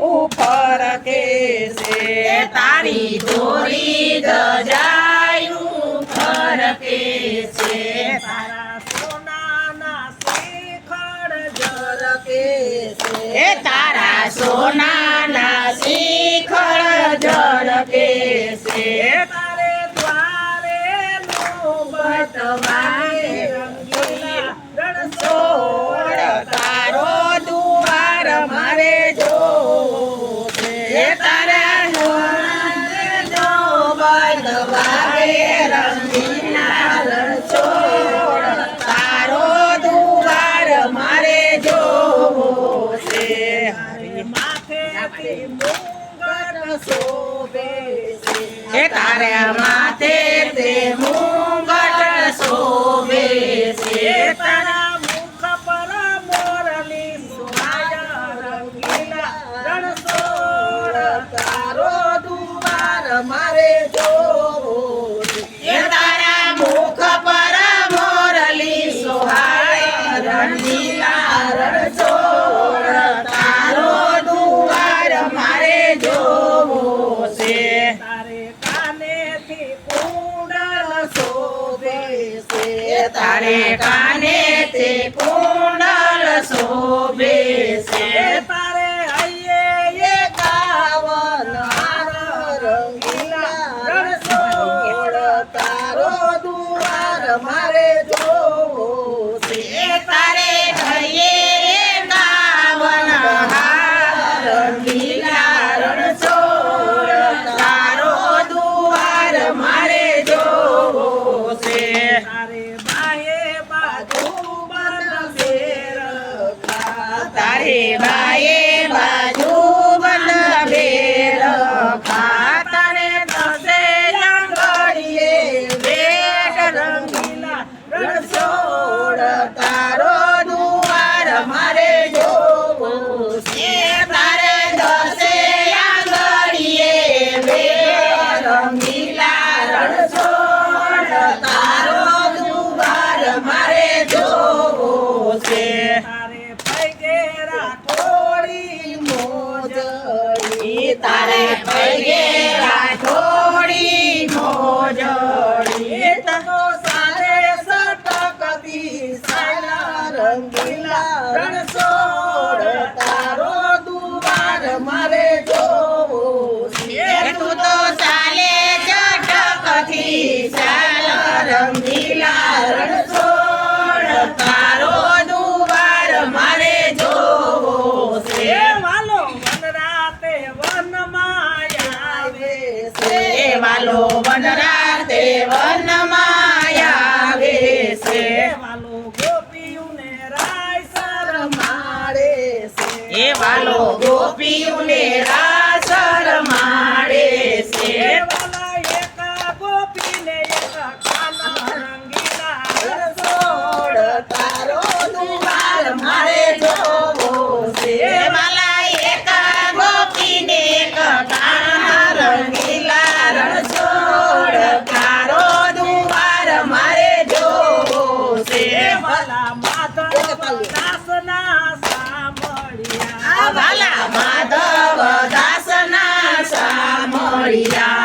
ઉપર કેસે તારી દોરી દજાયું ફરકે છે. તારા સોનાના શિખર ઝરકે છે. તારા સોનાના શિખર ઝરકે છે તારે દ્વારે નો બટવાય એ તારે માથે તે મુંગટ શોભે છે. તારા મુખ પર મોરલી સુમાયા રંગીલા રણછોડ, તારો દુવાર મારે જો છે તારે કાને તે કુંડલ શોભે છે. મારે માએ બાજુ બેલ ખાતને તસે રંગડીએ વેગ રંગીલા વાલો વનરાતે વનમાં આવે વાલો વનરાતે વનમાં આવે છે. મારે છે. એ વાલો Yeah.